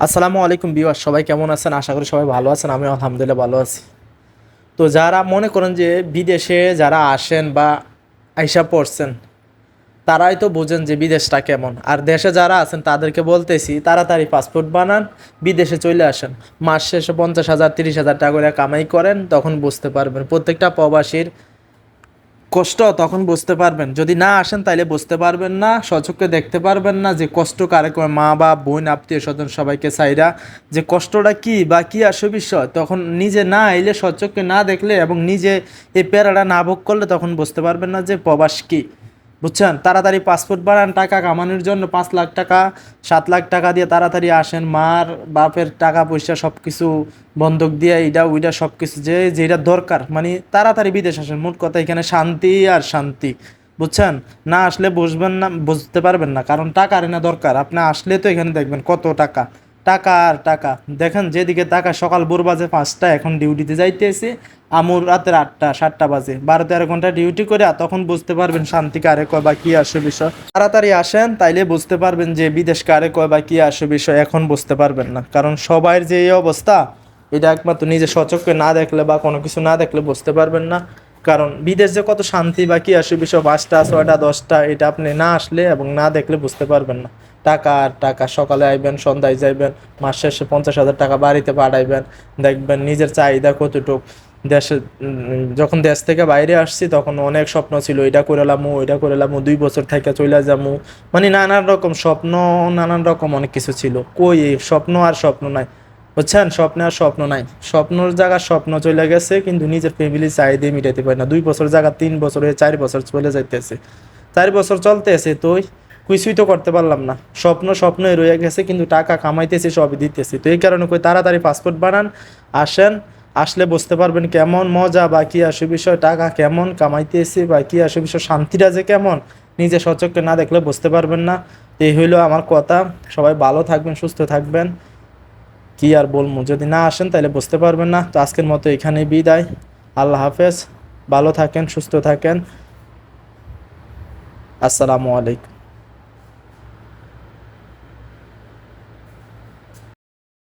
আসসালামু আলাইকুম বিওয়ার সবাই কেমন আছেন? আশা করি সবাই ভালো আছেন আমি আলহামদুলিল্লাহ ভালো আছি। তো যারা মনে করেন যে বিদেশে যারা আসেন বা আইসা পড়ছেন, তারাই তো বোঝেন যে বিদেশটা কেমন। আর দেশে যারা আছেন, তাদেরকে বলতেছি, তাড়াতাড়ি পাসপোর্ট বানান, বিদেশে চলে আসেন। মাস শেষে পঞ্চাশ হাজার, তিরিশ হাজার টাকা করে কামাই করেন, তখন বুঝতে পারবেন। প্রত্যেকটা প্রবাসীর কষ্ট তখন বুঝতে পারবেন। যদি না আসেন তাইলে বুঝতে পারবেন না সচক্ষে দেখতে পারবেন না যে কষ্ট কারে মা, বাপ, বোন, আত্মীয় স্বজন সবাইকে চাইরা যে কষ্টটা কি বা কী আসে বিষয়, তখন নিজে না এলে সচক্ষে না দেখলে এবং নিজে এই প্যারাটা না ভোগ করলে তখন বুঝতে পারবেন না যে প্রবাস কি। বুঝছেন? তাড়াতাড়ি পাসপোর্ট বানান, টাকা কামানোর জন্য পাঁচ লাখ টাকা, সাত লাখ টাকা দিয়ে তাড়াতাড়ি আসেন। মার, বাপের টাকা পয়সা সব কিছু বন্ধক দিয়ে এইটা ওইটা সব কিছু যে যেটা দরকার মানে তাড়াতাড়ি বিদেশ আসেন। মোট কথা এখানে শান্তি আর শান্তি, বুঝছেন? না আসলে বুঝবেন না, বুঝতে পারবেন না, কারণ টাকা না দরকার। আপনি আসলে তো এখানে দেখবেন কত টাকা। টাকা আর টাকা। দেখেন যেদিকে টাকা, সকাল ভোর বাজে পাঁচটা এখন ডিউটিতে যাইতেছি, আমুর রাতের আটটা, সাতটা বাজে। বারো তেরো ঘণ্টা ডিউটি করে তখন বুঝতে পারবেন শান্তি কারে কয় বা কি আসে বিষয়। তাড়াতাড়ি আসেন, তাইলে বুঝতে পারবেন যে বিদেশ কারে কয় বা কি আসে বিষয়, এখন বুঝতে পারবেন না। কারণ সবার যে এই অবস্থা, এটা একমাত্র নিজে সচক্ষে না দেখলে বা কোনো কিছু না দেখলে বুঝতে পারবেন না। কারণ বিদেশ যে কত শান্তি বা কি আসে বিষয়, পাঁচটা, ছয়টা, দশটা, এটা আপনি না আসলে এবং না দেখলে বুঝতে পারবেন না। টাকা আর টাকা, সকালে আইবেন, সন্ধ্যায় যাইবেন, মাস শেষে পঞ্চাশ হাজার টাকা বাড়িতে পাঠাইবেন, দেখবেন নিজের চাহিদা কতটুক। দেশে যখন দেশ থেকে বাইরে আসছি তখন অনেক স্বপ্ন ছিল, এটা করেলামু ওইটা করেলামু দুই বছর থেকে চলে যামু। মানে নানান রকম স্বপ্ন, নানান রকম অনেক কিছু ছিল। কই স্বপ্ন আর স্বপ্ন নাই। বুঝছেন? স্বপ্নে আর স্বপ্ন নাই। স্বপ্নর জায়গা স্বপ্ন চলে গেছে, কিন্তু নিজের ফ্যামিলি চাহিদা মিটাইতে পারে না। দুই বছর জায়গা, তিন বছর হয়ে চার বছর চলে যাইতেছে। চার বছর চলতেছে, তো কিছুই তো করতে পারলাম না। স্বপ্ন স্বপ্নই রয়ে গেছে, কিন্তু টাকা কামাইতেছি, সবই দিতেছি। তো এই কারণে কই তাড়াতাড়ি পাসপোর্ট বানান, আসেন, আসলে বুঝতে পারবেন কেমন মজা, বা কী আসে বিষয় টাকা কেমন কামাইতেছি, বা কী আসে বিষয় শান্তিটা যে কেমন, নিজে সচক্ষে না দেখলে বুঝতে পারবেন না। এই হইল আমার কথা। সবাই ভালো থাকবেন, সুস্থ থাকবেন। কি আর বলব? যদি না আসেন তাহলে বুঝতে পারবেন না। তো আজকের মতো এখানেই বিদায়। আল্লাহ হাফেজ। ভালো থাকেন, সুস্থ থাকেন। আসসালামু আলাইকুম।